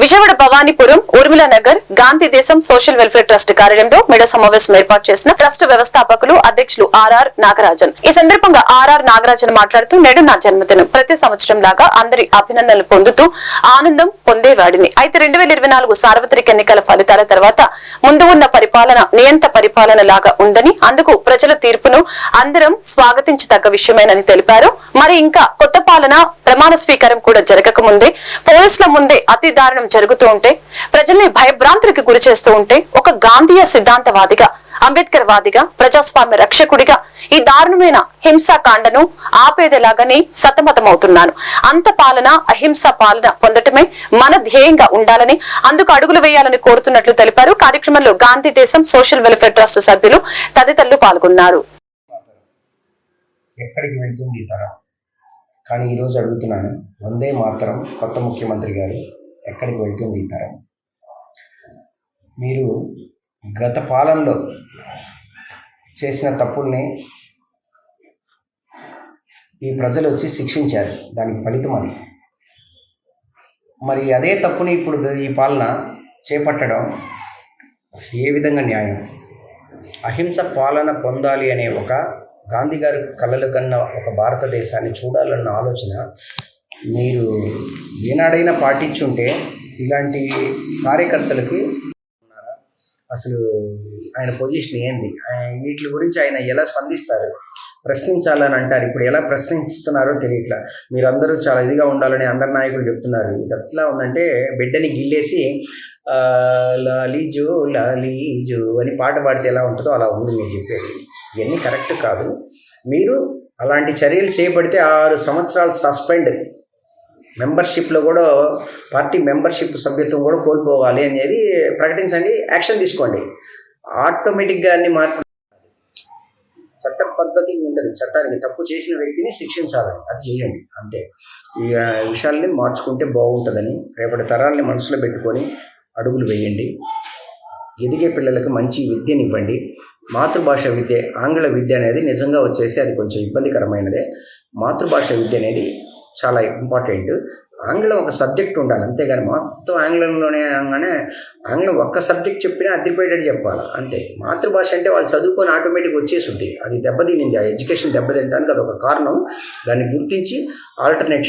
Vijayawada Bhavanipuram Urmila Nagar Gandhi Desam social welfare trust కార్యాలయంలో మెడ సమావేశం ఏర్పాటు చేసిన ట్రస్ట్ వ్యవస్థాపకులు అధ్యక్షులు ఆర్ఆర్ నాగరాజన్. ఈ సందర్భంగా ఆర్ఆర్ నాగరాజన్ మాట్లాడుతూ నేడు నా జన్మదినం. ప్రతి సంవత్సరం లాగా అందరి అభినందనలు పొందుతూ ఆనందం పొందేవాడిని అయితే రెండు వేల ఇరవై నాలుగు సార్వత్రిక ఎన్నికల ఫలితాల తర్వాత ముందు ఉన్న పరిపాలన నియంత పరిపాలన లాగా ఉందని అందుకు ప్రజల తీర్పును అందరం స్వాగతించదగ్గ విషయమేనని తెలిపారు. మరి ఇంకా కొత్త పాలన ప్రమాణ స్వీకారం కూడా జరగక ముందే పోలీసుల ముందే అతి దారుణం జరుగుతూ ఉంటే ప్రజల్ని భయభ్రాంతులకు గురి చేస్తూ ఉంటే ఒక గాంధీయ సిద్ధాంతవాదిగా అంబేద్కర్ వాదిగా ప్రజాస్వామ్య రక్షకుడిగా ఈ దారుణమైన హింసాకాండను ఆపేదేలాగానే సతమతమవుతున్నాను. అంత పాలన అహింస పాలన పొందటమే మన ధ్యేయంగా ఉండాలని అందుకు అడుగులు వేయాలని కోరుతున్నట్లు తెలిపారు. కార్యక్రమంలో Gandhi Desam social welfare trust సభ్యులు తదితరులు పాల్గొన్నారు. ఎక్కడికి వెళ్తుంది తరం? కానీ ఈరోజు అడుగుతున్నాను వందే మాత్రం కొత్త ముఖ్యమంత్రి గారు. ఎక్కడికి వెళ్తుంది ఈ తరం? మీరు గత పాలనలో చేసిన తప్పుల్ని ఈ ప్రజలు వచ్చి శిక్షించారు. దానికి ఫలితం అది. మరి అదే తప్పుని ఇప్పుడు ఈ పాలన చేపట్టడం ఏ విధంగా న్యాయం? అహింస పాలన పొందాలి అనే ఒక గాంధీ గారు కలలు కన్న ఒక భారతదేశాన్ని చూడాలన్న ఆలోచన మీరు ఏనాడైనా పాటించుంటే ఇలాంటి కార్యకర్తలకి ఉన్నారా? అసలు ఆయన పొజిషన్ ఏంది? వీటి గురించి ఆయన ఎలా స్పందిస్తారు? ప్రశ్నించాలని అంటారు. ఇప్పుడు ఎలా ప్రశ్నిస్తున్నారో తెలియట్లా. మీరందరూ చాలా ఇదిగా ఉండాలని అందరి నాయకులు చెప్తున్నారు. ఇది ఎట్లా ఉందంటే బిడ్డని గిల్లేసి లాలీజు లాలీజు అని పాట పాడితే ఎలా ఉంటుందో అలా ఉంది మీరు చెప్పేది. ఇవన్నీ కరెక్ట్ కాదు. మీరు అలాంటి చర్యలు చేపడితే ఆరు సంవత్సరాలు సస్పెండ్ మెంబర్షిప్లో కూడా పార్టీ మెంబర్షిప్ సభ్యత్వం కూడా కోల్పోవాలి అనేది ప్రకటించండి యాక్షన్ తీసుకోండి. ఆటోమేటిక్గా అన్ని మార్పు చట్ట పద్ధతి ఉంటుంది చట్టానికి తప్పు చేసిన వ్యక్తిని శిక్షించాలని అది చేయండి అంతే. ఈ విషయాల్ని మార్చుకుంటే బాగుంటుందని రేపటి తరాల్ని మనసులో పెట్టుకొని అడుగులు వేయండి. ఎదిగే పిల్లలకు మంచి విద్యనివ్వండి. మాతృభాష విద్య ఆంగ్ల విద్య అనేది నిజంగా వచ్చేసి అది కొంచెం ఇబ్బందికరమైనదే. మాతృభాష విద్య అనేది చాలా ఇంపార్టెంట్ ఆంగ్లం ఒక సబ్జెక్ట్ ఉండాలి అంతేగాని మొత్తం ఆంగ్లంలోనే అనగానే ఆంగ్లం ఒక్క సబ్జెక్ట్ చెప్పినా అద్దరిపోయేటట్టు చెప్పాలి? అంతే. మాతృభాష అంటే వాళ్ళు చదువుకొని ఆటోమేటిక్ వచ్చేస్తుంది అది దెబ్బతినింది. ఆ ఎడ్యుకేషన్ దెబ్బతింటానికి అదొక కారణం. దాన్ని గుర్తించి ఆల్టర్నేట్